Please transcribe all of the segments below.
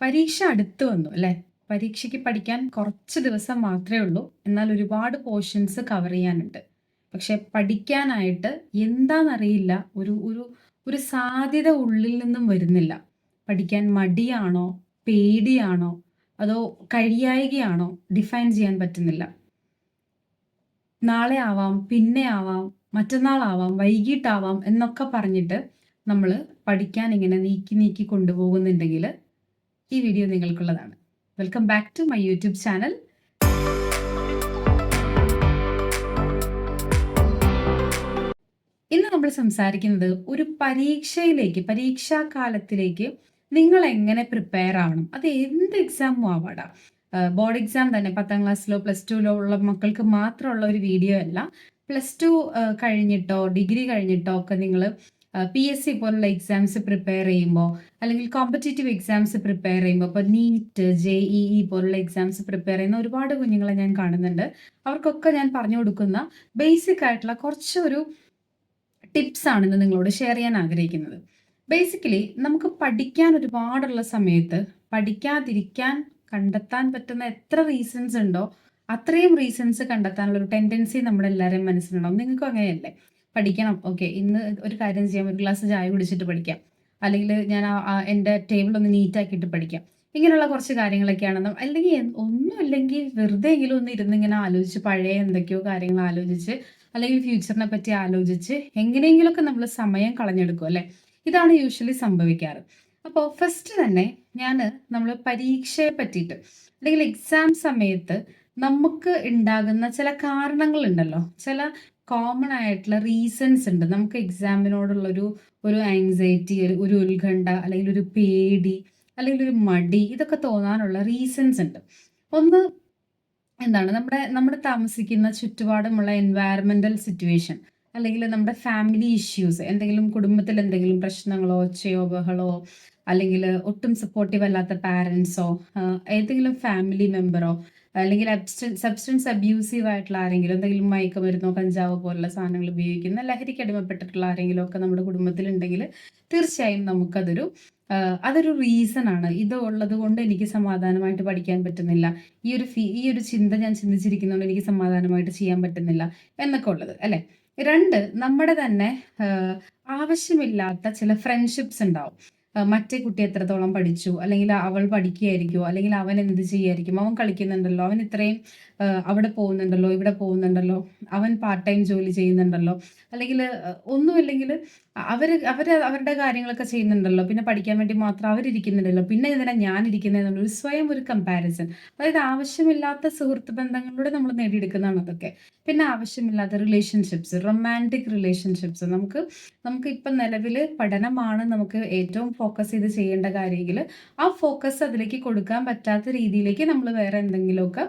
പരീക്ഷ അടുത്ത് വന്നു അല്ലേ? പരീക്ഷയ്ക്ക് പഠിക്കാൻ കുറച്ച് ദിവസം മാത്രമേ ഉള്ളൂ. എന്നാൽ ഒരുപാട് പോർഷൻസ് കവർ ചെയ്യാനുണ്ട്. പക്ഷെ പഠിക്കാനായിട്ട് എന്താണെന്നറിയില്ല ഒരു ഒരു ഒരു സാധ്യത ഉള്ളിൽ നിന്നും വരുന്നില്ല. പഠിക്കാൻ മടിയാണോ? പേടിയാണോ? അതോ കഴിയായികയാണോ? ഡിഫൈൻ ചെയ്യാൻ പറ്റുന്നില്ല. നാളെ ആവാം പിന്നെ ആവാം മറ്റന്നാളാവാം വൈകിട്ടാവാം എന്നൊക്കെ പറഞ്ഞിട്ട് നമ്മൾ പഠിക്കാൻ ഇങ്ങനെ നീക്കി നീക്കി കൊണ്ടുപോകുന്നുണ്ടെങ്കിൽ ഈ video നിങ്ങൾക്കുള്ളതാണ്. Welcome back to my YouTube channel ഇന്ന് നമ്മൾ സംസാരിക്കുന്നത് ഒരു പരീക്ഷയിലേക്ക് പരീക്ഷാ കാലത്തിലേക്ക് നിങ്ങൾ എങ്ങനെ പ്രിപ്പയർ ആവണം? അത് എന്ത് എക്സാമും ആവാടാ. ബോർഡ് എക്സാം തന്നെ പത്താം ക്ലാസ്സിലോ പ്ലസ് ടുവിലോ ഉള്ള മക്കൾക്ക് മാത്രമുള്ള ഒരു വീഡിയോ അല്ല. പ്ലസ് ടു കഴിഞ്ഞിട്ടോ ഡിഗ്രി കഴിഞ്ഞിട്ടോ ഒക്കെ നിങ്ങൾ പി എസ് സി പോലുള്ള എക്സാംസ് പ്രിപ്പയർ ചെയ്യുമ്പോൾ അല്ലെങ്കിൽ കോമ്പറ്റേറ്റീവ് എക്സാംസ് പ്രിപ്പയർ ചെയ്യുമ്പോൾ ഇപ്പോൾ നീറ്റ് ജെ ഇ ഇ പോലുള്ള എക്സാംസ് പ്രിപ്പയർ ചെയ്യുന്ന ഒരുപാട് കുഞ്ഞുങ്ങളെ ഞാൻ കാണുന്നുണ്ട്. അവർക്കൊക്കെ ഞാൻ പറഞ്ഞു കൊടുക്കുന്ന ബേസിക് ആയിട്ടുള്ള കുറച്ചൊരു ടിപ്സ് ആണ് ഇന്ന് നിങ്ങളോട് ഷെയർ ചെയ്യാൻ ആഗ്രഹിക്കുന്നത്. ബേസിക്കലി നമുക്ക് പഠിക്കാൻ ഒരുപാടുള്ള സമയത്ത് പഠിക്കാതിരിക്കാൻ കണ്ടെത്താൻ പറ്റുന്ന എത്ര റീസൺസ് ഉണ്ടോ അത്രയും റീസൺസ് കണ്ടെത്താനുള്ള ഒരു ടെൻഡൻസി നമ്മുടെ എല്ലാവരും മനസ്സിലുണ്ടാവും. നിങ്ങൾക്കും അങ്ങനെയല്ലേ? പഠിക്കണം. ഓക്കെ ഇന്ന് ഒരു കാര്യം ചെയ്യാം. ഒരു ഗ്ലാസ് ചായ കുടിച്ചിട്ട് പഠിക്കാം. അല്ലെങ്കിൽ ഞാൻ എന്റെ ടേബിൾ ഒന്ന് നീറ്റാക്കിയിട്ട് പഠിക്കാം. ഇങ്ങനെയുള്ള കുറച്ച് കാര്യങ്ങളൊക്കെയാണ് അല്ലെങ്കിൽ ഒന്നും അല്ലെങ്കിൽ വെറുതെ എങ്കിലും ഒന്ന് ഇരുന്ന് ഇങ്ങനെ ആലോചിച്ച് പഴയ എന്തൊക്കെയോ കാര്യങ്ങൾ ആലോചിച്ച് അല്ലെങ്കിൽ ഫ്യൂച്ചറിനെ പറ്റി ആലോചിച്ച് എങ്ങനെയെങ്കിലുമൊക്കെ നമ്മൾ സമയം കളഞ്ഞെടുക്കും അല്ലേ? ഇതാണ് യൂഷ്വലി സംഭവിക്കാറ്. അപ്പോൾ ഫസ്റ്റ് തന്നെ ഞാൻ നമ്മൾ പരീക്ഷയെ പറ്റിയിട്ട് അല്ലെങ്കിൽ എക്സാം സമയത്ത് നമുക്ക് ഉണ്ടാകുന്ന ചില കാരണങ്ങളുണ്ടല്ലോ. ചില കോമൺ ആയിട്ടുള്ള റീസൺസ് ഉണ്ട്. നമുക്ക് എക്സാമിനോടുള്ളൊരു ഒരു ആങ്സൈറ്റി ഒരു ഉത്കണ്ഠ അല്ലെങ്കിൽ ഒരു പേടി അല്ലെങ്കിൽ ഒരു മടി ഇതൊക്കെ തോന്നാനുള്ള റീസൺസ് ഉണ്ട്. ഒന്ന് എന്താണ്? നമ്മുടെ നമ്മുടെ താമസിക്കുന്ന ചുറ്റുപാടുമുള്ള എൻവയറമെന്റൽ സിറ്റുവേഷൻ അല്ലെങ്കിൽ നമ്മുടെ ഫാമിലി ഇഷ്യൂസ് എന്തെങ്കിലും കുടുംബത്തിൽ എന്തെങ്കിലും പ്രശ്നങ്ങളോ ഒച്ചയോ ബഹളോ അല്ലെങ്കിൽ ഒട്ടും സപ്പോർട്ടീവ് അല്ലാത്ത പാരൻസോ ഏതെങ്കിലും ഫാമിലി മെമ്പറോ അല്ലെങ്കിൽ സബ്സ്റ്റൻസ് അബ്യൂസീവ് ആയിട്ടുള്ള ആരെങ്കിലും എന്തെങ്കിലും മയക്കുമരുന്നോ കഞ്ചാവോ പോലുള്ള സാധനങ്ങൾ ഉപയോഗിക്കുന്ന ലഹരിക്ക് അടിമപ്പെട്ടിട്ടുള്ള ആരെങ്കിലും ഒക്കെ നമ്മുടെ കുടുംബത്തിലുണ്ടെങ്കിൽ തീർച്ചയായും നമുക്കതൊരു അതൊരു റീസൺ ആണ്. ഇത് ഉള്ളത് കൊണ്ട് എനിക്ക് സമാധാനമായിട്ട് പഠിക്കാൻ പറ്റുന്നില്ല. ഈ ഒരു ഫീ ഈ ഒരു ചിന്ത ഞാൻ ചിന്തിച്ചിരിക്കുന്നതുകൊണ്ട് എനിക്ക് സമാധാനമായിട്ട് ചെയ്യാൻ പറ്റുന്നില്ല എന്നൊക്കെ ഉള്ളത് അല്ലേ? രണ്ട് നമ്മുടെ തന്നെ ആവശ്യമില്ലാത്ത ചില ഫ്രണ്ട്ഷിപ്സ് ഉണ്ടാവും. മറ്റേ കുട്ടി എത്രത്തോളം പഠിച്ചു? അല്ലെങ്കിൽ അവൾ പഠിക്കുകയായിരിക്കുമോ അല്ലെങ്കിൽ അവൻ എന്ത് ചെയ്യായിരിക്കും? അവൻ കളിക്കുന്നുണ്ടല്ലോ. അവൻ ഇത്രയും അവിടെ പോകുന്നുണ്ടല്ലോ ഇവിടെ പോകുന്നുണ്ടല്ലോ അവൻ പാർട്ട് ടൈം ജോലി ചെയ്യുന്നുണ്ടല്ലോ അല്ലെങ്കിൽ ഒന്നുമില്ലെങ്കിൽ അവർ അവർ അവരുടെ കാര്യങ്ങളൊക്കെ ചെയ്യുന്നുണ്ടല്ലോ പിന്നെ പഠിക്കാൻ വേണ്ടി മാത്രം അവരിരിക്കുന്നുണ്ടല്ലോ പിന്നെ ഇതിനെ ഞാൻ ഇരിക്കുന്നതെന്നുള്ള സ്വയം ഒരു കമ്പാരിസൺ അതായത് ആവശ്യമില്ലാത്ത സുഹൃത്ത് ബന്ധങ്ങളിലൂടെ നമ്മൾ നേടിയെടുക്കുന്നതാണ് അതൊക്കെ. പിന്നെ ആവശ്യമില്ലാത്ത റിലേഷൻഷിപ്സ് റൊമാന്റിക് റിലേഷൻഷിപ്സ് നമുക്ക് നമുക്ക് ഇപ്പം നിലവിൽ പഠനമാണ് നമുക്ക് ഏറ്റവും ഫോക്കസ് ചെയ്ത് ചെയ്യേണ്ട കാര്യമെങ്കിൽ ആ ഫോക്കസ് അതിലേക്ക് കൊടുക്കാൻ പറ്റാത്ത രീതിയിലേക്ക് നമ്മൾ വേറെ എന്തെങ്കിലുമൊക്കെ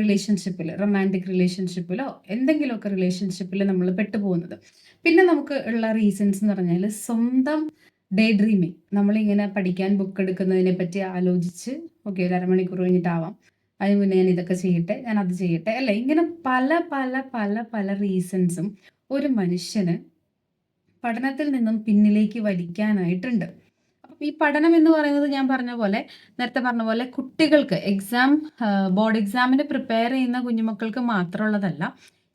റിലേഷൻഷിപ്പിൽ റൊമാന്റിക് റിലേഷൻഷിപ്പിലോ എന്തെങ്കിലുമൊക്കെ റിലേഷൻഷിപ്പിൽ നമ്മൾ പെട്ടുപോകുന്നത്. പിന്നെ നമുക്ക് ഉള്ള റീസൺസ് എന്ന് പറഞ്ഞാൽ സ്വന്തം ഡേ ഡ്രീമിങ് നമ്മളിങ്ങനെ പഠിക്കാൻ ബുക്ക് എടുക്കുന്നതിനെ പറ്റി ആലോചിച്ച് ഓക്കെ ഒരു അരമണിക്കൂർ കഴിഞ്ഞിട്ടാവാം. അതിന് മുന്നേ ഞാൻ ഇതൊക്കെ ചെയ്യട്ടെ ഞാൻ അത് ചെയ്യട്ടെ. അല്ല ഇങ്ങനെ പല പല പല പല റീസൺസും ഒരു മനുഷ്യന് പഠനത്തിൽ നിന്നും പിന്നിലേക്ക് വലിക്കാനായിട്ടുണ്ട്. ഈ പഠനം എന്ന് പറയുന്നത് ഞാൻ പറഞ്ഞ പോലെ നേരത്തെ പറഞ്ഞ പോലെ കുട്ടികൾക്ക് എക്സാം ബോർഡ് എക്സാമിന് പ്രിപ്പയർ ചെയ്യുന്ന കുഞ്ഞുമക്കൾക്ക് മാത്രമുള്ളതല്ല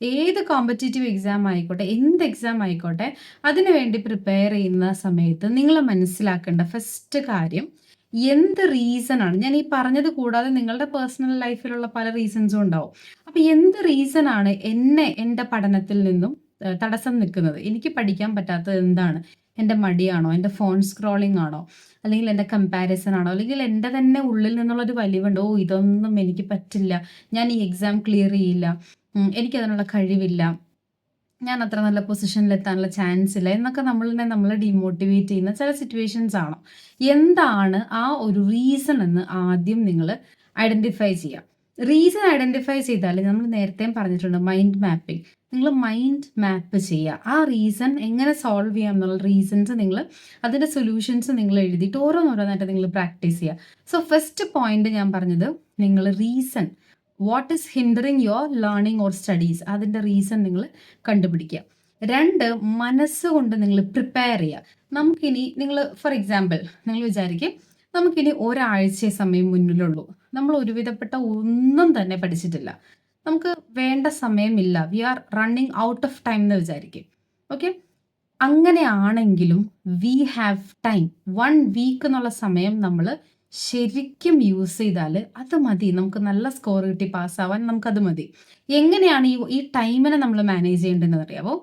ഏത് കോമ്പറ്റേറ്റീവ് എക്സാം ആയിക്കോട്ടെ എന്ത് എക്സാം ആയിക്കോട്ടെ അതിനു വേണ്ടി പ്രിപ്പയർ ചെയ്യുന്ന സമയത്ത് നിങ്ങൾ മനസ്സിലാക്കേണ്ട ഫസ്റ്റ് കാര്യം എന്ത് റീസൺ ആണ്. ഞാൻ ഈ പറഞ്ഞത് കൂടാതെ നിങ്ങളുടെ പേഴ്സണൽ ലൈഫിലുള്ള പല റീസൺസും ഉണ്ടാവും. അപ്പൊ എന്ത് റീസൺ ആണ് എന്നെ എന്റെ പഠനത്തിൽ നിന്നും തടസ്സം നിൽക്കുന്നത്? എനിക്ക് പഠിക്കാൻ പറ്റാത്തത് എന്താണ്? എന്റെ മടിയാണോ? എന്റെ ഫോൺ സ്ക്രോളിംഗ് ആണോ? അല്ലെങ്കിൽ എന്റെ കമ്പാരിസൺ ആണോ? അല്ലെങ്കിൽ എന്റെ തന്നെ ഉള്ളിൽ നിന്നുള്ളൊരു വലിവുണ്ട്? ഓ ഇതൊന്നും എനിക്ക് പറ്റില്ല. ഞാൻ ഈ എക്സാം ക്ലിയർ ചെയ്യില്ല. എനിക്കതിനുള്ള കഴിവില്ല. ഞാൻ അത്ര നല്ല പൊസിഷനിൽ എത്താനുള്ള ചാൻസ് ഇല്ല. എന്നൊക്കെ നമ്മളിനെ നമ്മളെ ഡിമോട്ടിവേറ്റ് ചെയ്യുന്ന ചില സിറ്റുവേഷൻസ് ആണോ. എന്താണ് ആ ഒരു റീസൺ എന്ന് ആദ്യം നിങ്ങൾ ഐഡന്റിഫൈ ചെയ്യാം റീസൺ ഐഡന്റിഫൈ ചെയ്താൽ നമ്മൾ നേരത്തെയും പറഞ്ഞിട്ടുണ്ട് മൈൻഡ് മാപ്പിംഗ് നിങ്ങൾ മൈൻഡ് മാപ്പ് ചെയ്യുക ആ റീസൺ എങ്ങനെ സോൾവ് ചെയ്യാം എന്നുള്ള റീസൺസ് നിങ്ങൾ അതിന്റെ സൊല്യൂഷൻസ് നിങ്ങൾ എഴുതിയിട്ട് ഓരോന്നോരോന്നായിട്ട് നിങ്ങൾ പ്രാക്ടീസ് ചെയ്യുക സോ ഫസ്റ്റ് പോയിന്റ് ഞാൻ പറഞ്ഞത് നിങ്ങൾ reason what is hindering your learning or studies അതിന്റെ റീസൺ നിങ്ങൾ കണ്ടുപിടിക്കുക. രണ്ട് മനസ്സുകൊണ്ട് നിങ്ങൾ പ്രിപ്പയർ ചെയ്യുക നമുക്കിനി നിങ്ങൾ ഫോർ എക്സാമ്പിൾ നിങ്ങൾ വിചാരിക്കും നമുക്കിനി ഒരാഴ്ച സമയം മുന്നിലുള്ളൂ. നമ്മൾ ഒരുവിധപ്പെട്ട ഒന്നും തന്നെ പഠിച്ചിട്ടില്ല. നമുക്ക് വേണ്ട സമയമില്ല. We are running out of time എന്ന് വിചാരിക്കും. ഓക്കെ അങ്ങനെയാണെങ്കിലും we have time one week എന്നുള്ള സമയം നമ്മൾ ശരിക്കും യൂസ് ചെയ്താൽ അത് മതി. നമുക്ക് നല്ല സ്കോർ കിട്ടി പാസ്സാവാൻ നമുക്കത് മതി. എങ്ങനെയാണ് ഈ ഈ ടൈമിനെ നമ്മൾ മാനേജ് ചെയ്യേണ്ടതെന്ന് അറിയാമോ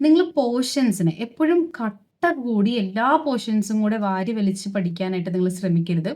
നിങ്ങൾ പോർഷൻസിനെ എപ്പോഴും കട്ട കൂടി എല്ലാ പോർഷൻസും കൂടെ വാരി വലിച്ച് പഠിക്കാനായിട്ട് നിങ്ങൾ ശ്രമിക്കരുത്.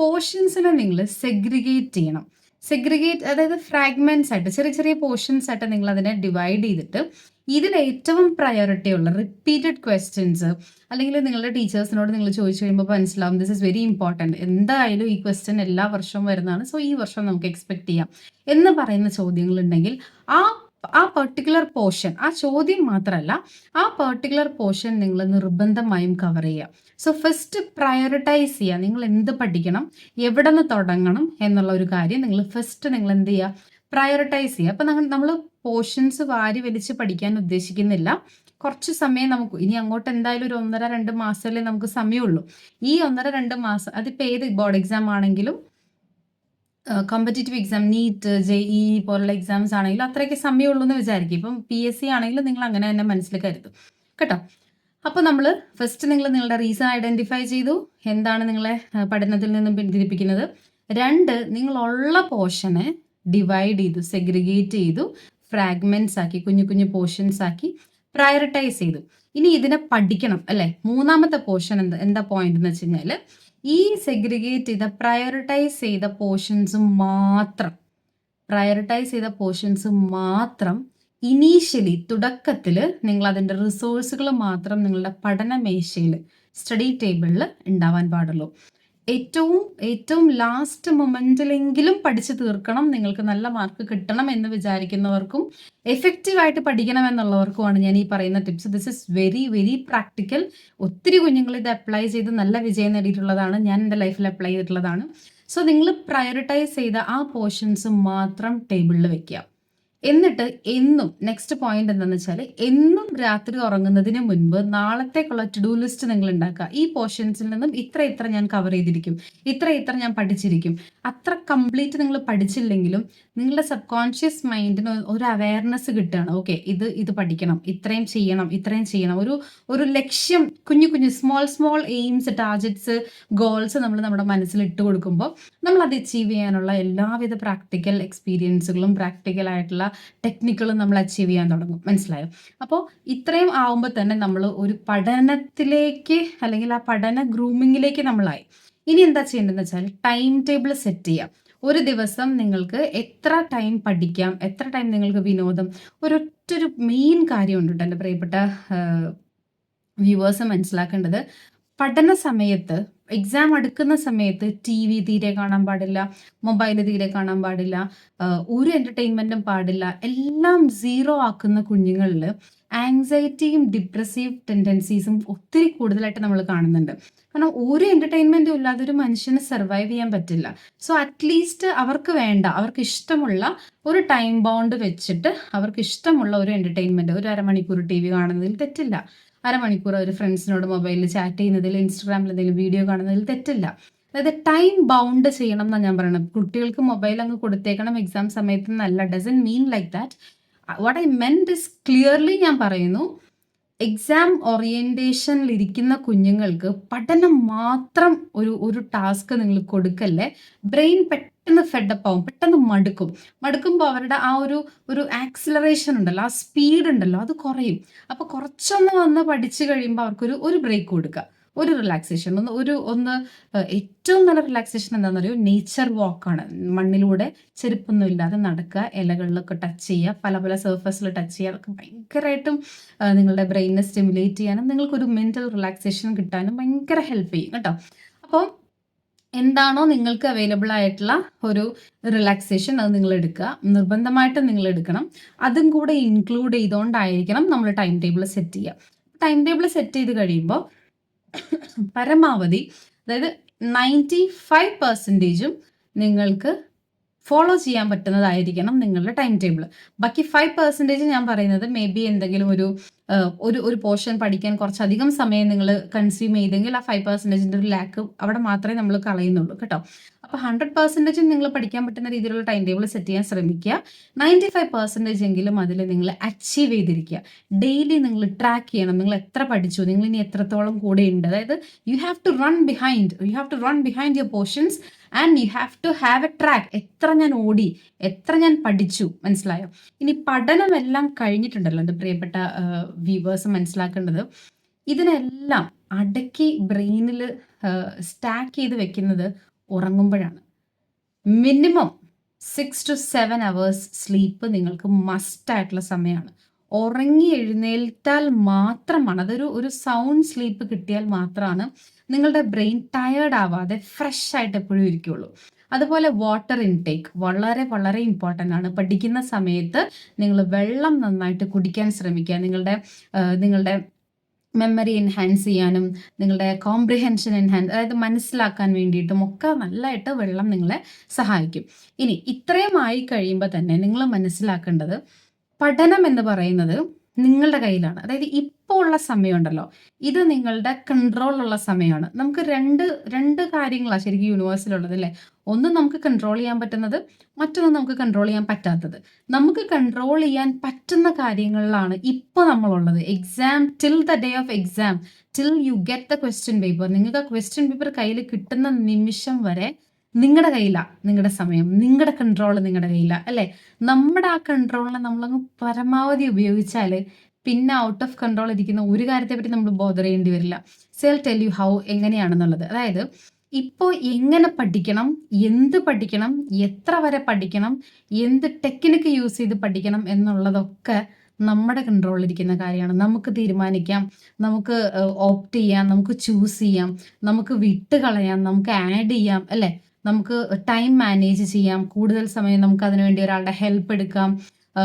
പോർഷൻസിനെ നിങ്ങൾ സെഗ്രിഗേറ്റ് ചെയ്യണം. സെഗ്രിഗേറ്റ് അതായത് ഫ്രാഗ്മെന്റ്സ് ആയിട്ട് ചെറിയ ചെറിയ പോർഷൻസ് ആയിട്ട് നിങ്ങൾ അതിനെ ഡിവൈഡ് ചെയ്തിട്ട് ഇതിൽ ഏറ്റവും പ്രയോറിറ്റി ഉള്ള റിപ്പീറ്റഡ് ക്വസ്റ്റ്യൻസ് അല്ലെങ്കിൽ നിങ്ങളുടെ ടീച്ചേഴ്സിനോട് നിങ്ങൾ ചോദിച്ചു കഴിയുമ്പോൾ മനസ്സിലാവും ദിസ് ഇസ് വെരി ഇമ്പോർട്ടന്റ് എന്തായാലും ഈ ക്വസ്റ്റ്യൻ എല്ലാ വർഷവും വരുന്നതാണ്. സോ ഈ വർഷം നമുക്ക് എക്സ്പെക്ട് ചെയ്യാം. എന്ന് പറയുന്ന ചോദ്യങ്ങളുണ്ടെങ്കിൽ ആ ആ പെർട്ടിക്കുലർ പോർഷൻ ആ ചോദ്യം മാത്രമല്ല ആ പെർട്ടിക്കുലർ പോർഷൻ നിങ്ങൾ നിർബന്ധമായും കവർ ചെയ്യുക. സോ ഫസ്റ്റ് പ്രയോറിറ്റൈസ് ചെയ്യുക. നിങ്ങൾ എന്ത് പഠിക്കണം എവിടെ നിന്ന് തുടങ്ങണം എന്നുള്ള ഒരു കാര്യം നിങ്ങൾ ഫസ്റ്റ് നിങ്ങൾ എന്ത് ചെയ്യുക പ്രയോറിറ്റൈസ് ചെയ്യുക. അപ്പം നമ്മൾ പോർഷൻസ് വാരി വലിച്ച് പഠിക്കാൻ ഉദ്ദേശിക്കുന്നില്ല. കുറച്ച് സമയം നമുക്ക് ഇനി അങ്ങോട്ട് എന്തായാലും ഒരു ഒന്നര രണ്ട് മാസമല്ലേ നമുക്ക് സമയമുള്ളൂ. ഈ ഒന്നര രണ്ട് മാസം അതിപ്പോൾ ഏത് ബോർഡ് എക്സാം ആണെങ്കിലും competitive exam NEET J E പോലുള്ള എക്സാംസ് ആണെങ്കിലും അത്രയൊക്കെ സമയമുള്ളൂ എന്ന് വിചാരിക്കും. ഇപ്പം പി എസ് സി ആണെങ്കിലും നിങ്ങൾ അങ്ങനെ തന്നെ മനസ്സിൽ കരുതും. കേട്ടോ? അപ്പോൾ നമ്മൾ ഫസ്റ്റ് നിങ്ങൾ നിങ്ങളുടെ റീസൺ ഐഡന്റിഫൈ ചെയ്തു. എന്താണ് നിങ്ങളെ പഠനത്തിൽ നിന്നും പിന്തിരിപ്പിക്കുന്നത്? രണ്ട് നിങ്ങളുള്ള പോർഷനെ ഡിവൈഡ് ചെയ്തു സെഗ്രിഗേറ്റ് ചെയ്തു ഫ്രാഗ്മെന്റ്സ് ആക്കി കുഞ്ഞു കുഞ്ഞു പോർഷൻസ് ആക്കി പ്രയോറിറ്റൈസ് ചെയ്തു. ഇനി ഇതിനെ പഠിക്കണം അല്ലെ? മൂന്നാമത്തെ പോർഷൻ എന്താ എന്താ പോയിന്റ് എന്ന് വെച്ച് കഴിഞ്ഞാൽ ഈ സെഗ്രിഗേറ്റ് ചെയ്ത പ്രയോറിറ്റൈസ് ചെയ്ത പോർഷൻസ് മാത്രം പ്രയോറിറ്റൈസ് ചെയ്ത പോർഷൻസ് മാത്രം ഇനീഷ്യലി തുടക്കത്തിൽ നിങ്ങൾ അതിന്റെ റിസോഴ്സുകൾ മാത്രം നിങ്ങളുടെ പഠന മേശയിൽ സ്റ്റഡി ടേബിളിൽ ഉണ്ടാവാൻ പാടുള്ളൂ. ഏറ്റവും ഏറ്റവും ലാസ്റ്റ് മൊമെന്റിലെങ്കിലും പഠിച്ചു തീർക്കണം. നിങ്ങൾക്ക് നല്ല മാർക്ക് കിട്ടണം എന്ന് വിചാരിക്കുന്നവർക്കും എഫക്റ്റീവായിട്ട് പഠിക്കണം എന്നുള്ളവർക്കുമാണ് ഞാൻ ഈ പറയുന്ന tips this is very very practical ഒത്തിരി കുഞ്ഞുങ്ങൾ ഇത് അപ്ലൈ ചെയ്ത് നല്ല വിജയം നേടിയിട്ടുള്ളതാണ്. ഞാൻ എന്റെ ലൈഫിൽ അപ്ലൈ ചെയ്തിട്ടുള്ളതാണ്. സോ നിങ്ങൾ പ്രയോറിറ്റൈസ് ചെയ്ത ആ പോർഷൻസ് മാത്രം ടേബിളിൽ വെക്കുക. എന്നിട്ട് എന്നും നെക്സ്റ്റ് പോയിന്റ് എന്താണെന്ന് വെച്ചാൽ എന്നും രാത്രി ഉറങ്ങുന്നതിന് മുൻപ് നാളത്തേക്കുള്ള ടു ഡു ലിസ്റ്റ് നിങ്ങൾ ഉണ്ടാക്കുക. ഈ പോർഷൻസിൽ നിന്നും ഇത്ര ഇത്ര ഞാൻ കവർ ചെയ്തിരിക്കും. ഇത്ര ഇത്ര ഞാൻ പഠിച്ചിരിക്കും. അത്ര കംപ്ലീറ്റ് നിങ്ങൾ പഠിച്ചില്ലെങ്കിലും നിങ്ങളുടെ സബ് കോൺഷ്യസ് മൈൻഡിന് ഒരു അവയർനെസ് കിട്ടുകയാണ്. ഓക്കെ ഇത് ഇത് പഠിക്കണം ഇത്രയും ചെയ്യണം ഇത്രയും ചെയ്യണം. ഒരു ഒരു ലക്ഷ്യം കുഞ്ഞു കുഞ്ഞു small small aims targets goals നമ്മൾ നമ്മുടെ മനസ്സിൽ ഇട്ട് കൊടുക്കുമ്പോൾ നമ്മൾ അത് അച്ചീവ് ചെയ്യാനുള്ള എല്ലാവിധ പ്രാക്ടിക്കൽ എക്സ്പീരിയൻസുകളും പ്രാക്ടിക്കൽ ആയിട്ടുള്ള ടെക്നിക്കുകളും നമ്മൾ അച്ചീവ് ചെയ്യാൻ തുടങ്ങും. മനസ്സിലായോ? അപ്പോൾ ഇത്രയും ആവുമ്പോൾ തന്നെ നമ്മൾ ഒരു പഠനത്തിലേക്ക് അല്ലെങ്കിൽ ആ പഠന ഗ്രൂമിങ്ങിലേക്ക് നമ്മളായി. ഇനി എന്താ ചെയ്യേണ്ടതെന്ന് വെച്ചാൽ ടൈം ടേബിൾ സെറ്റ് ചെയ്യാം ഒരു ദിവസം നിങ്ങൾക്ക് എത്ര ടൈം പഠിക്കാം എത്ര ടൈം നിങ്ങൾക്ക് വിനോദം ഒരൊറ്റൊരു മെയിൻ കാര്യമുണ്ട് കേട്ടോ എന്റെ പ്രിയപ്പെട്ട വ്യൂവേഴ്സ് മനസ്സിലാക്കേണ്ടത്. പഠന സമയത്ത് എക്സാം അടുക്കുന്ന സമയത്ത് ടി വി തീരെ കാണാൻ പാടില്ല മൊബൈൽ തീരെ കാണാൻ പാടില്ല ഒരു എന്റർടൈൻമെന്റും പാടില്ല എല്ലാം സീറോ ആക്കുന്ന കുഞ്ഞുങ്ങളിൽ ആങ്സൈറ്റിയും ഡിപ്രസീവ് ടെൻഡൻസീസും ഒത്തിരി കൂടുതലായിട്ട് നമ്മൾ കാണുന്നുണ്ട്. കാരണം ഒരു എന്റർടൈൻമെന്റും ഇല്ലാതെ ഒരു മനുഷ്യന് സർവൈവ് ചെയ്യാൻ പറ്റില്ല. സോ അറ്റ്ലീസ്റ്റ് അവർക്ക് വേണ്ട അവർക്ക് ഇഷ്ടമുള്ള ഒരു ടൈം ബൗണ്ട് വെച്ചിട്ട് അവർക്ക് ഇഷ്ടമുള്ള ഒരു എന്റർടൈൻമെന്റ് ഒരു അരമണിക്കൂർ ടി വി കാണുന്നതിൽ തെറ്റില്ല. അരമണിക്കൂർ അവർ ഫ്രണ്ട്സിനോട് മൊബൈലിൽ ചാറ്റ് ചെയ്യുന്നതിൽ ഇൻസ്റ്റാഗ്രാമിൽ എന്തെങ്കിലും വീഡിയോ കാണുന്നതിൽ തെറ്റില്ല. അതായത് ടൈം ബൗണ്ട് ചെയ്യണം എന്നാണ് ഞാൻ പറയുന്നത് കുട്ടികൾക്ക് മൊബൈൽ അങ്ങ് കൊടുത്തേക്കണം എക്സാം സമയത്ത് നല്ല doesn't mean like that what I meant is clearly ഞാൻ പറയുന്നു എക്സാം ഓറിയന്റേഷനിൽ ഇരിക്കുന്ന കുഞ്ഞുങ്ങൾക്ക് പഠനം മാത്രം ഒരു ഒരു ടാസ്ക് നിങ്ങൾ കൊടുക്കല്ലേ? ബ്രെയിൻ പെട്ടെന്ന് ഫെഡപ്പ് ആവും പെട്ടെന്ന് മടുക്കും. മടുക്കുമ്പോൾ അവരുടെ ആ ഒരു ഒരു ആക്സിലറേഷൻ ഉണ്ടല്ലോ ആ സ്പീഡ് ഉണ്ടല്ലോ അത് കുറയും. അപ്പോൾ കുറച്ചൊന്ന് വന്ന് പഠിച്ചു കഴിയുമ്പോൾ അവർക്കൊരു ഒരു ബ്രേക്ക് കൊടുക്കുക. ഒരു റിലാക്സേഷൻ ഒന്ന് ഒരു ഒന്ന് ഏറ്റവും നല്ല റിലാക്സേഷൻ എന്താണെന്ന് പറയുക നേച്ചർ വാക്കാണ് മണ്ണിലൂടെ ചെരുപ്പൊന്നും ഇല്ലാതെ നടക്കുക ഇലകളിലൊക്കെ ടച്ച് ചെയ്യുക പല പല സർഫസിൽ ടച്ച് ചെയ്യുക അതൊക്കെ ഭയങ്കരമായിട്ടും നിങ്ങളുടെ ബ്രെയിനിനെ സ്റ്റിമുലേറ്റ് ചെയ്യാനും നിങ്ങൾക്കൊരു മെന്റൽ റിലാക്സേഷൻ കിട്ടാനും ഭയങ്കര ഹെൽപ്പ് ചെയ്യും കേട്ടോ. അപ്പം എന്താണോ നിങ്ങൾക്ക് അവൈലബിൾ ആയിട്ടുള്ള ഒരു റിലാക്സേഷൻ അത് നിങ്ങൾ എടുക്കുക. നിർബന്ധമായിട്ടും നിങ്ങൾ എടുക്കണം. അതും കൂടെ ഇൻക്ലൂഡ് ചെയ്തുകൊണ്ടായിരിക്കണം നമ്മൾ ടൈം ടേബിൾ സെറ്റ് ചെയ്യുക. ടൈം ടേബിൾ സെറ്റ് ചെയ്ത് കഴിയുമ്പോൾ പരമാവധി അതായത് നയന്റി ഫൈവ് പെർസെന്റേജും നിങ്ങൾക്ക് ഫോളോ ചെയ്യാൻ പറ്റുന്നതായിരിക്കണം നിങ്ങളുടെ ടൈം ടേബിൾ ബാക്കി ഫൈവ് പെർസെന്റേജ് ഞാൻ പറയുന്നത് മേ ബി എന്തെങ്കിലും ഒരു ഒരു ഒരു പോർഷൻ പഠിക്കാൻ കുറച്ചധികം സമയം നിങ്ങൾ കൺസ്യൂം ചെയ്തെങ്കിൽ ആ ഫൈവ് പെർസെന്റേജിന്റെ ഒരു ലാക്ക് അവിടെ മാത്രമേ നമ്മൾ കളയുന്നുള്ളൂ കേട്ടോ. അപ്പോൾ ഹൺഡ്രഡ് പെർസെന്റേജും നിങ്ങൾ പഠിക്കാൻ പറ്റുന്ന രീതിയിലുള്ള ടൈം ടേബിൾ സെറ്റ് ചെയ്യാൻ ശ്രമിക്കുക. നയന്റി ഫൈവ് പെർസെന്റേജ് എങ്കിലും അതിൽ നിങ്ങൾ അച്ചീവ് ചെയ്തിരിക്കുക. ഡെയിലി നിങ്ങൾ ട്രാക്ക് ചെയ്യണം. നിങ്ങൾ എത്ര പഠിച്ചു? നിങ്ങൾ ഇനി എത്രത്തോളം കൂടെ ഉണ്ട്? അതായത് you have to run behind you have to run behind your portions and you have to have a track എത്ര ഞാൻ ഓടി? എത്ര ഞാൻ പഠിച്ചു? മനസ്സിലായോ? ഇനി പഠനമെല്ലാം കഴിഞ്ഞിട്ടുണ്ടല്ലോ എന്റെ പ്രിയപ്പെട്ട വ്യൂവേഴ്സ് മനസ്സിലാക്കേണ്ടത്. ഇതിനെല്ലാം അടക്കി ബ്രെയിനിൽ സ്റ്റാക്ക് ചെയ്ത് വെക്കുന്നത് ഉറങ്ങുമ്പോഴാണ്. Minimum six to seven hours sleep നിങ്ങൾക്ക് മസ്റ്റ് ആയിട്ടുള്ള സമയമാണ്. ഉറങ്ങി എഴുന്നേൽത്താൽ മാത്രമാണ് അതൊരു ഒരു സൗണ്ട് സ്ലീപ്പ് കിട്ടിയാൽ മാത്രമാണ് നിങ്ങളുടെ ബ്രെയിൻ ടയേർഡ് ആവാതെ ഫ്രഷ് ആയിട്ട് എപ്പോഴും ഇരിക്കുള്ളൂ അതുപോലെ വാട്ടർ ഇൻടേക്ക് വളരെ വളരെ ഇമ്പോർട്ടന്റ് ആണ്. പഠിക്കുന്ന സമയത്ത് നിങ്ങൾ വെള്ളം നന്നായിട്ട് കുടിക്കാൻ ശ്രമിക്കുക. നിങ്ങളുടെ നിങ്ങളുടെ മെമ്മറി എൻഹാൻസ് ചെയ്യാനും നിങ്ങളുടെ കോംപ്രിഹെൻഷൻ എൻഹാൻസ് അതായത് മനസ്സിലാക്കാൻ വേണ്ടിയിട്ടും ഒക്കെ നല്ലതായിട്ട് വെള്ളം നിങ്ങളെ സഹായിക്കും. ഇനി ഇത്രയും ആയി കഴിയുമ്പോൾ തന്നെ നിങ്ങൾ മനസ്സിലാക്കേണ്ടത് പഠനം എന്ന് പറയുന്നത് നിങ്ങളുടെ കയ്യിലാണ്. അതായത് ഇപ്പോൾ ഉള്ള സമയമുണ്ടല്ലോ. ഇത് നിങ്ങളുടെ കൺട്രോളുള്ള സമയമാണ്. നമുക്ക് രണ്ട് രണ്ട് കാര്യങ്ങളാണ് ശരിക്കും യൂണിവേഴ്സിലുള്ളത് അല്ലേ? ഒന്ന് നമുക്ക് കൺട്രോൾ ചെയ്യാൻ പറ്റുന്നത് മറ്റൊന്ന് നമുക്ക് കൺട്രോൾ ചെയ്യാൻ പറ്റാത്തത്. നമുക്ക് കൺട്രോൾ ചെയ്യാൻ പറ്റുന്ന കാര്യങ്ങളിലാണ് ഇപ്പോൾ നമ്മളുള്ളത്. Exam till the day of exam till you get the question paper നിങ്ങൾക്ക് ആ ക്വസ്റ്റ്യൻ പേപ്പർ കയ്യിൽ കിട്ടുന്ന നിമിഷം വരെ നിങ്ങളുടെ കയ്യിലാണ് നിങ്ങളുടെ സമയം നിങ്ങളുടെ കൺട്രോൾ നിങ്ങളുടെ കയ്യിലാണ് അല്ലേ? നമ്മുടെ ആ കൺട്രോളിനെ നമ്മളങ്ങ് പരമാവധി ഉപയോഗിച്ചാൽ പിന്നെ ഔട്ട് ഓഫ് കൺട്രോൾ ഇരിക്കുന്ന ഒരു കാര്യത്തെ പറ്റി നമ്മൾ ബോധർ ചെയ്യേണ്ടി വരില്ല. സെൽ ടെൽ യു ഹൗ എങ്ങനെയാണെന്നുള്ളത്. അതായത് ഇപ്പോൾ എങ്ങനെ പഠിക്കണം എന്ത് പഠിക്കണം എത്ര വരെ പഠിക്കണം എന്ത് ടെക്നിക്ക് യൂസ് ചെയ്ത് പഠിക്കണം എന്നുള്ളതൊക്കെ നമ്മുടെ കൺട്രോളിലിരിക്കുന്ന കാര്യമാണ്. നമുക്ക് തീരുമാനിക്കാം നമുക്ക് ഓപ്റ്റ് ചെയ്യാം നമുക്ക് ചൂസ് ചെയ്യാം നമുക്ക് വിട്ട് കളയാം നമുക്ക് ആഡ് ചെയ്യാം അല്ലേ? നമുക്ക് ടൈം മാനേജ് ചെയ്യാം. കൂടുതൽ സമയം നമുക്ക് അതിനുവേണ്ടി ഒരാളുടെ ഹെൽപ്പ് എടുക്കാം.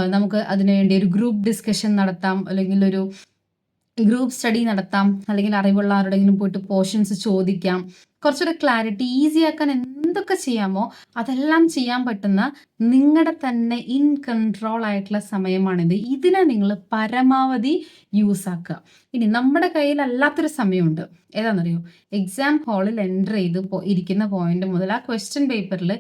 നമുക്ക് അതിനുവേണ്ടി ഒരു ഗ്രൂപ്പ് ഡിസ്കഷൻ നടത്താം. അല്ലെങ്കിൽ ഒരു ഗ്രൂപ്പ് സ്റ്റഡി നടത്താം. അല്ലെങ്കിൽ അറിവുള്ള ആരുടെങ്കിലും പോയിട്ട് പോർഷൻസ് ചോദിക്കാം. കുറച്ചുകൂടെ ക്ലാരിറ്റി ഈസി ആക്കാൻ എന്തൊക്കെ ചെയ്യാമോ അതെല്ലാം ചെയ്യാൻ പറ്റുന്ന നിങ്ങളുടെ തന്നെ ഇൻ കൺട്രോൾ ആയിട്ടുള്ള സമയമാണിത്. ഇതിനെ നിങ്ങൾ പരമാവധി യൂസ് ആക്കുക. ഇനി നമ്മുടെ കയ്യിൽ അല്ലാത്തൊരു സമയമുണ്ട്. ഏതാണെന്നറിയോ എക്സാം ഹാളിൽ എന്റർ ചെയ്ത് ഇരിക്കുന്ന പോയിന്റ് മുതൽ ആ ക്വസ്റ്റ്യൻ പേപ്പറിൽ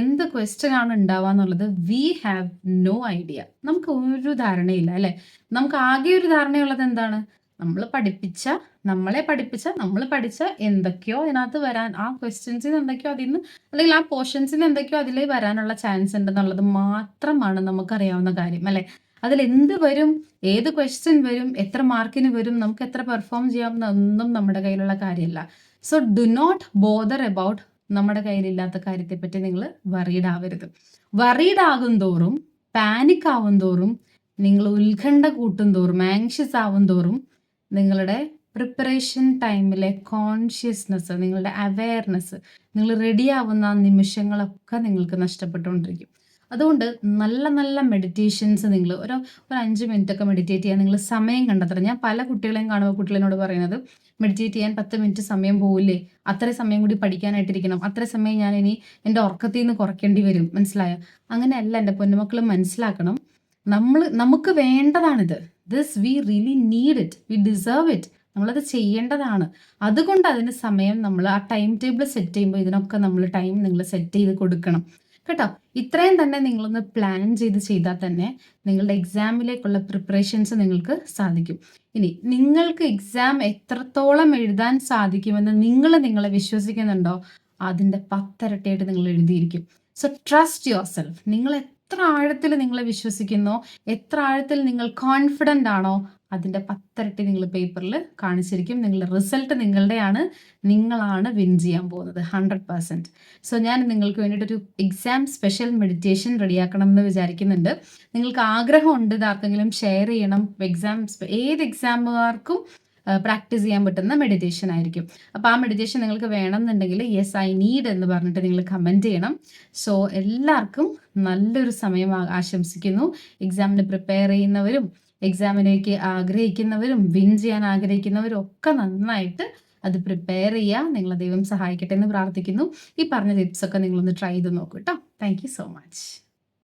എന്ത് ക്വസ്റ്റ്യൻ ആണ് ഉണ്ടാവുക എന്നുള്ളത് വി ഹാവ് നോ ഐഡിയ നമുക്ക് ഒരു ധാരണയില്ല അല്ലേ? നമുക്ക് ആകെ ഒരു ധാരണയുള്ളത് എന്താണ്? നമ്മൾ പഠിപ്പിച്ച നമ്മളെ പഠിപ്പിച്ച നമ്മൾ പഠിച്ച എന്തൊക്കെയോ അതിനകത്ത് വരാൻ ആ ക്വസ്റ്റ്യൻസിന് എന്തൊക്കെയോ അതിൽ നിന്ന് അല്ലെങ്കിൽ ആ പോർഷൻസിന് എന്തൊക്കെയോ അതിൽ വരാനുള്ള ചാൻസ് ഉണ്ടെന്നുള്ളത് മാത്രമാണ് നമുക്കറിയാവുന്ന കാര്യം അല്ലെ? അതിൽ എന്ത് വരും ഏത് ക്വസ്റ്റ്യൻ വരും എത്ര മാർക്കിന് വരും നമുക്ക് എത്ര പെർഫോം ചെയ്യാം എന്നൊന്നും നമ്മുടെ കയ്യിലുള്ള കാര്യമല്ല. So do not bother about നമ്മുടെ കയ്യിലില്ലാത്ത കാര്യത്തെപ്പറ്റി നിങ്ങൾ വറീഡ് ആവരുത്. വറീഡ് ആകും തോറും പാനിക് ആവും തോറും നിങ്ങൾ ഉത്കണ്ഠ കൂട്ടും തോറും ആങ്ഷ്യസ് ആവും തോറും നിങ്ങളുടെ പ്രിപ്പറേഷൻ ടൈമിലെ കോൺഷ്യസ്നെസ് നിങ്ങളുടെ അവയർനെസ് നിങ്ങൾ റെഡിയാവുന്ന നിമിഷങ്ങളൊക്കെ നിങ്ങൾക്ക് നഷ്ടപ്പെട്ടുകൊണ്ടിരിക്കും. അതുകൊണ്ട് നല്ല നല്ല മെഡിറ്റേഷൻസ് നിങ്ങൾ ഒരു ഒരു അഞ്ച് മിനിറ്റ് ഒക്കെ മെഡിറ്റേറ്റ് ചെയ്യാൻ നിങ്ങൾ സമയം കണ്ടെത്തണം. ഞാൻ പല കുട്ടികളെയും കാണുമ്പോൾ കുട്ടികളോട് പറയുന്നത് മെഡിറ്റേറ്റ് ചെയ്യാൻ പത്ത് മിനിറ്റ് സമയം പോവില്ലേ? അത്ര സമയം കൂടി പഠിക്കാനായിട്ടിരിക്കണം. അത്ര സമയം ഞാൻ ഇനി എന്റെ ഉറക്കത്തിൽ നിന്ന് കുറയ്ക്കേണ്ടി വരും. മനസ്സിലായോ? അങ്ങനെയല്ല എന്റെ പൊന്നുമക്കൾ മനസ്സിലാക്കണം. നമ്മൾ നമുക്ക് വേണ്ടതാണിത്. This we really need it we deserve it നമ്മളത് ചെയ്യേണ്ടതാണ്. അതുകൊണ്ട് അതിന് സമയം നമ്മൾ ആ ടൈം ടേബിൾ സെറ്റ് ചെയ്യുമ്പോൾ ഇതിനൊക്കെ നമ്മൾ ടൈം നിങ്ങൾ സെറ്റ് ചെയ്ത് കൊടുക്കണം. കേട്ടോ? ഇത്രയും തന്നെ നിങ്ങളൊന്ന് പ്ലാൻ ചെയ്ത് ചെയ്താൽ തന്നെ നിങ്ങളുടെ എക്സാമിലേക്കുള്ള പ്രിപ്പറേഷൻസ് നിങ്ങൾക്ക് സാധിക്കും. ഇനി നിങ്ങൾക്ക് എക്സാം എത്രത്തോളം എഴുതാൻ സാധിക്കുമെന്ന് നിങ്ങൾ നിങ്ങളെ വിശ്വസിക്കുന്നുണ്ടോ? അതിന്റെ പത്തരട്ടിയായിട്ട് നിങ്ങൾ എഴുതിയിരിക്കും. സോ ട്രസ്റ്റ് യുവർ സെൽഫ് നിങ്ങൾ എത്ര ആഴത്തിൽ നിങ്ങൾ വിശ്വസിക്കുന്നോ? എത്ര ആഴത്തിൽ നിങ്ങൾ കോൺഫിഡന്റ് ആണോ? അതിന്റെ പത്തരട്ടി നിങ്ങൾ പേപ്പറിൽ കാണിച്ചിരിക്കും. നിങ്ങളുടെ റിസൾട്ട് നിങ്ങളുടെയാണ്. നിങ്ങളാണ് വിൻ ചെയ്യാൻ പോകുന്നത്. ഹൺഡ്രഡ് പെർസെന്റ് സോ ഞാൻ നിങ്ങൾക്ക് വേണ്ടിയിട്ടൊരു എക്സാം സ്പെഷ്യൽ മെഡിറ്റേഷൻ റെഡിയാക്കണം എന്ന് വിചാരിക്കുന്നുണ്ട്. നിങ്ങൾക്ക് ആഗ്രഹമുണ്ട് ഇതാർക്കെങ്കിലും ഷെയർ ചെയ്യണം. എക്സാം ഏത് എക്സാമുകാർക്കും പ്രാക്ടീസ് ചെയ്യാൻ പറ്റുന്ന മെഡിറ്റേഷൻ ആയിരിക്കും. അപ്പോൾ ആ മെഡിറ്റേഷൻ നിങ്ങൾക്ക് വേണമെന്നുണ്ടെങ്കിൽ യെസ് ഐ നീഡ് എന്ന് പറഞ്ഞിട്ട് നിങ്ങൾ കമന്റ് ചെയ്യണം. സോ എല്ലാവർക്കും നല്ലൊരു സമയം ആശംസിക്കുന്നു. എക്സാമിന് പ്രിപ്പയർ ചെയ്യുന്നവരും എക്സാമിലേക്ക് ആഗ്രഹിക്കുന്നവരും വിൻ ചെയ്യാൻ ആഗ്രഹിക്കുന്നവരും ഒക്കെ നന്നായിട്ട് അത് പ്രിപ്പയർ ചെയ്യുക. നിങ്ങളെ ദൈവം സഹായിക്കട്ടെ എന്ന് പ്രാർത്ഥിക്കുന്നു. ഈ പറഞ്ഞ ടിപ്സൊക്കെ നിങ്ങളൊന്ന് ട്രൈ ചെയ്ത് നോക്കൂ കേട്ടോ താങ്ക് സോ മച്ച്